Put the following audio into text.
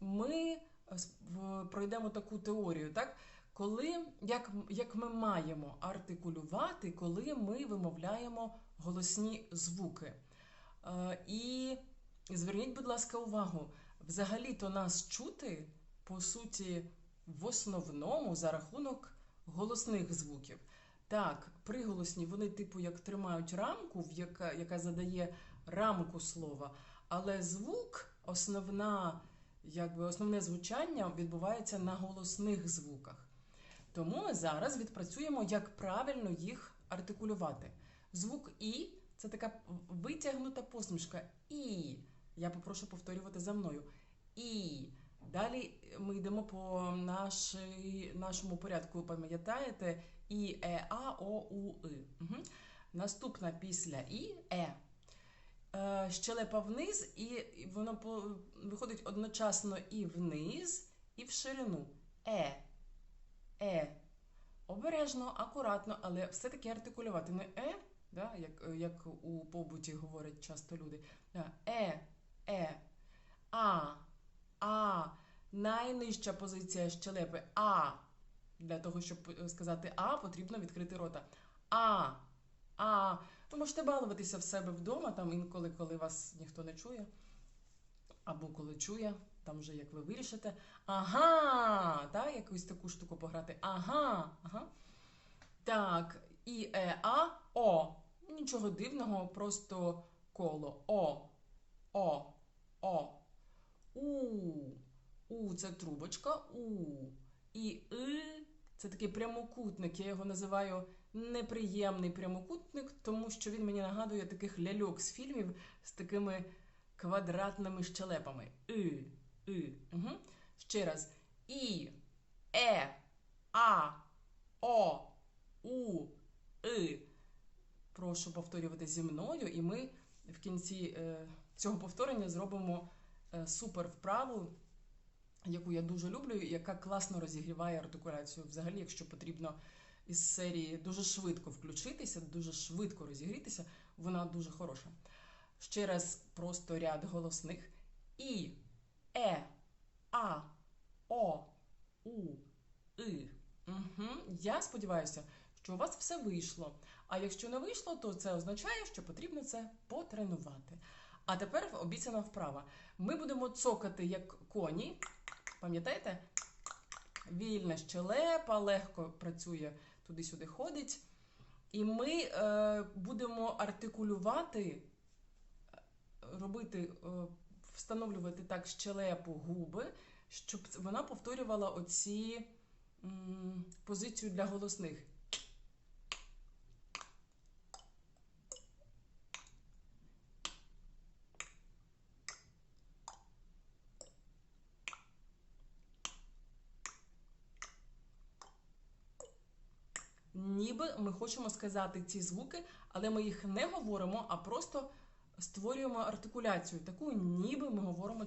ми пройдемо таку теорію, так? Коли, як, як ми маємо артикулювати, коли ми вимовляємо голосні звуки. Е, і зверніть, будь ласка, увагу, взагалі-то нас чути, по суті, в основному за рахунок голосних звуків. Так, приголосні вони, типу, як тримають рамку, в яка, яка задає рамку слова, але звук, основна, якби основне звучання відбувається на голосних звуках. Тому ми зараз відпрацюємо, як правильно їх артикулювати. Звук І це така витягнута посмішка. І. Я попрошу повторювати за мною. І. Далі ми йдемо по нашій, нашому порядку, пам'ятаєте? І, Е, А, О, У, И. Угу. Наступна після І Е. Е, щелепа вниз, і воно виходить одночасно і вниз, і в ширину. Е. Е. Обережно, акуратно, але все-таки артикулювати не е, да, як, як у побуті говорять часто люди. Да, Е, е, а, а. Найнижча позиція щелепи А. Для того, щоб е, сказати А, потрібно відкрити рота. А, а. Ви можете балуватися в себе вдома, там інколи, коли вас ніхто не чує. Або коли чує, там вже як ви вирішите. Ага, так, якусь таку штуку пограти. Ага, ага. Так, і е, а, о. Нічого дивного, просто коло. О, о, о. У. У це трубочка. У. І и це такий прямокутник. Я його називаю неприємний прямокутник, тому що він мені нагадує таких ляльок з фільмів з такими квадратними щелепами. И, и. Угу. Ще раз. І, е, а, о, у, и. Прошу повторювати зі мною, і ми в кінці е, цього повторення зробимо е, супер вправу, яку я дуже люблю, яка класно розігріває артикуляцію. Взагалі, якщо потрібно із серії дуже швидко включитися, дуже швидко розігрітися, вона дуже хороша. Ще раз просто ряд голосних. І, е, а, о, у, и. Угу. Я сподіваюся, що у вас все вийшло. А якщо не вийшло, то це означає, що потрібно це потренувати. А тепер обіцяна вправа. Ми будемо цокати як коні. Пам'ятаєте? Вільна щелепа, легко працює туди-сюди ходить. І ми е, будемо артикулювати, е, робити, е, встановлювати так щелепу губи, щоб вона повторювала оці м, позицію для голосних. Ніби ми хочемо сказати ці звуки, але ми їх не говоримо, а просто створюємо артикуляцію. Таку ніби ми говоримо